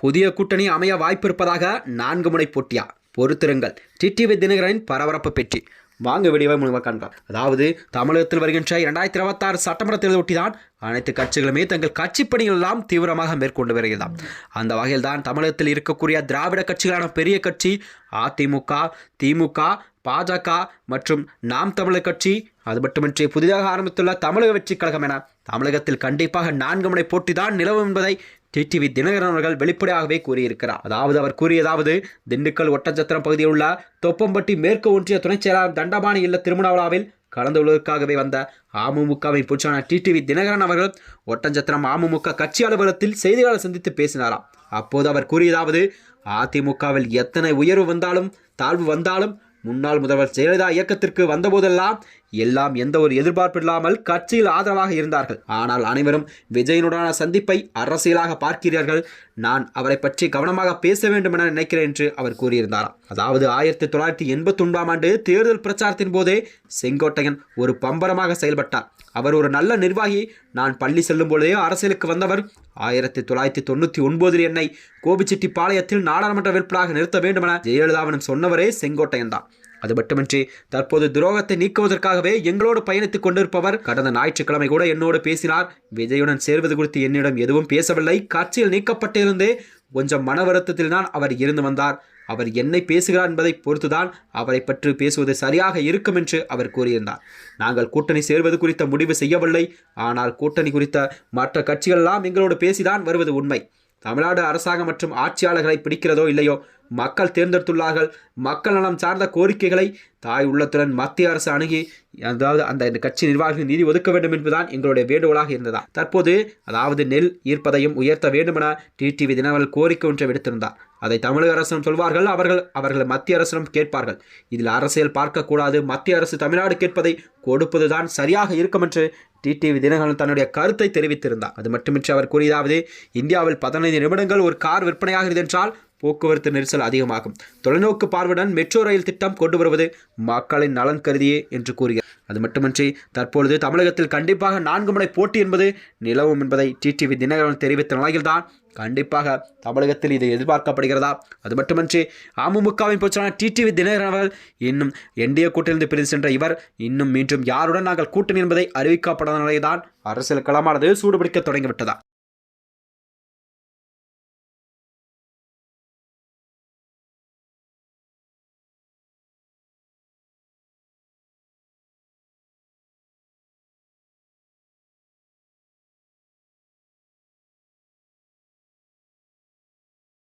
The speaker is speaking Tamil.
புதிய கூட்டணி அமைய வாய்ப்பு இருப்பதாக நான்கு முனை போட்டியா? பொறுத்திருங்கள் டிடிவி தினகரனின் பரபரப்பு பெற்றி வாங்க வீடியோவை மூலமாக காண்போம். அதாவது தமிழகத்தில் வருகின்ற இரண்டாயிரத்தி இருபத்தாறு சட்டமன்ற தேர்தல் ஒட்டிதான் அனைத்து கட்சிகளுமே தங்கள் கட்சி பணிகள் எல்லாம் தீவிரமாக மேற்கொண்டு வருகிறதாம். அந்த வகையில் தான் தமிழகத்தில் இருக்கக்கூடிய திராவிட கட்சிகளான பெரிய கட்சி அதிமுக திமுக பாஜக மற்றும் நாம் தமிழர் கட்சி அது மட்டுமின்றி புதிதாக ஆரம்பித்துள்ள தமிழக வெற்றி கழகம் என தமிழகத்தில் கண்டிப்பாக நான்கு முனை போட்டி தான் நிலவும் என்பதை டிடிவி தினகரன் அவர்கள் வெளிப்படையாகவே கூறியிருக்கிறார். அதாவது அவர் கூறியதாவது திண்டுக்கல் ஒட்டச்சத்திரம் பகுதியில் உள்ள தொப்பம்பட்டி மேற்கு ஒன்றிய துணைச் செயலாளர் தண்டபாணி இல்ல திருமண விழாவில் கலந்து கொள்வதற்காகவே வந்த அமமுகவின் புற்றான டிடிவி தினகரன் அவர்கள் ஒட்டஞ்சத்திரம் அமமுக கட்சி அலுவலகத்தில் செய்தியாளர் சந்தித்து பேசினாராம். அப்போது அவர் கூறியதாவது அதிமுகவில் எத்தனை உயர்வு வந்தாலும் தாழ்வு வந்தாலும் முன்னாள் முதல்வர் ஜெயலலிதா இயக்கத்திற்கு வந்தபோதெல்லாம் எல்லாம் எந்த ஒரு எதிர்பார்ப்பு இல்லாமல் கட்சியில் ஆதரவாக இருந்தார்கள். ஆனால் அனைவரும் விஜயனுடனான சந்திப்பை அரசியலாக பார்க்கிறார்கள். நான் அவரை பற்றி கவனமாக பேச வேண்டும் என நினைக்கிறேன் என்று அவர் கூறியிருந்தாராம். அதாவது ஆயிரத்தி தொள்ளாயிரத்தி எண்பத்தி ஒன்றாம் ஆண்டு தேர்தல் பிரச்சாரத்தின் போதே செங்கோட்டையன் ஒரு பம்பரமாக செயல்பட்டார். அவர் ஒரு நல்ல நிர்வாகி. நான் பள்ளி செல்லும் பொழுதே அரசியலுக்கு வந்தவர். ஆயிரத்தி தொள்ளாயிரத்தி தொண்ணூற்றி ஒன்பதில் என்னை கோபிச்செட்டி பாளையத்தில் நாடாளுமன்ற வேட்பாளராக நிறுத்த வேண்டுமென ஜெயலலிதாவனும் ஜெயலலிதாவிடம் சொன்னவரே செங்கோட்டையன் தான். அது மட்டுமின்றி தற்போது துரோகத்தை நீக்குவதற்காகவே எங்களோடு பயணித்துக் கொண்டிருப்பவர் கடந்த ஞாயிற்றுக்கிழமை கூட என்னோடு பேசினார். விஜயுடன் சேர்வது குறித்து என்னிடம் எதுவும் பேசவில்லை. காட்சியில் நீக்கப்பட்டிருந்தே கொஞ்சம் மன வருத்தத்தில் தான் அவர் இருந்து வந்தார். அவர் என்னை பேசுகிறார் என்பதை பொறுத்துதான் அவரை பற்றி பேசுவது சரியாக இருக்கும் என்று அவர் கூறியிருந்தார். நாங்கள் கூட்டணி சேர்வது குறித்த முடிவு செய்யவில்லை. ஆனால் கூட்டணி குறித்த மற்ற கட்சிகளெல்லாம் எங்களோடு பேசிதான் வருவது உண்மை. தமிழ்நாடு அரசாங்கம் மற்றும் ஆட்சியாளர்களை பிடிக்கிறதோ இல்லையோ மக்கள் தேர்ந்தெடுத்துள்ளார்கள். மக்கள் நலம் சார்ந்த கோரிக்கைகளை தாய் உள்ளத்துடன் மத்திய அரசு அணுகி அதாவது அந்த கட்சி நிர்வாகிகள் நிதி ஒதுக்க வேண்டும் என்பதுதான் எங்களுடைய வேண்டுகோளாக இருந்ததா. தற்போது அதாவது நெல் ஈர்ப்பதையும் உயர்த்த வேண்டுமென டிடிவி தினகரன் கோரிக்கை ஒன்றை விடுத்திருந்தார். அதை தமிழக அரசிடம் சொல்வார்கள் அவர்கள் அவர்கள் மத்திய அரசிடம் கேட்பார்கள். இதில் அரசியல் பார்க்கக்கூடாது மத்திய அரசு தமிழ்நாடு கேட்பதை கொடுப்பதுதான் சரியாக இருக்கும் என்று டிடிவி தினகரன் தன்னுடைய கருத்தை தெரிவித்திருந்தார். அது மட்டுமின்றி அவர் கூறியதாவது இந்தியாவில் பதினைந்து நிமிடங்கள் ஒரு கார் விற்பனையாகிறது என்றால் போக்குவரத்து நெரிசல் அதிகமாகும். தொலைநோக்கு பார்வையுடன் மெட்ரோ ரயில் திட்டம் கொண்டு வருவது மக்களின் நலன் கருதியே என்று கூறுகிறார். அது மட்டுமின்றி தற்பொழுது தமிழகத்தில் கண்டிப்பாக நான்கு முனை போட்டி என்பது நிலவும் என்பதை டிடிவி தினகரன் தெரிவித்த நிலையில்தான் கண்டிப்பாக தமிழகத்தில் இது எதிர்பார்க்கப்படுகிறதா? அது மட்டுமின்றி அமமுகவின் பிரச்சனை டிடிவி தினகரன் அவர்கள் இன்னும் என்டிஏ கூட்டிலிருந்து பிரிந்து சென்ற இவர் இன்னும் மீண்டும் யாருடன் நாங்கள் கூட்டணி என்பதை அறிவிக்கப்படாத நிலையில்தான் அரசியல் களமானது சூடுபிடிக்க தொடங்கிவிட்டதா?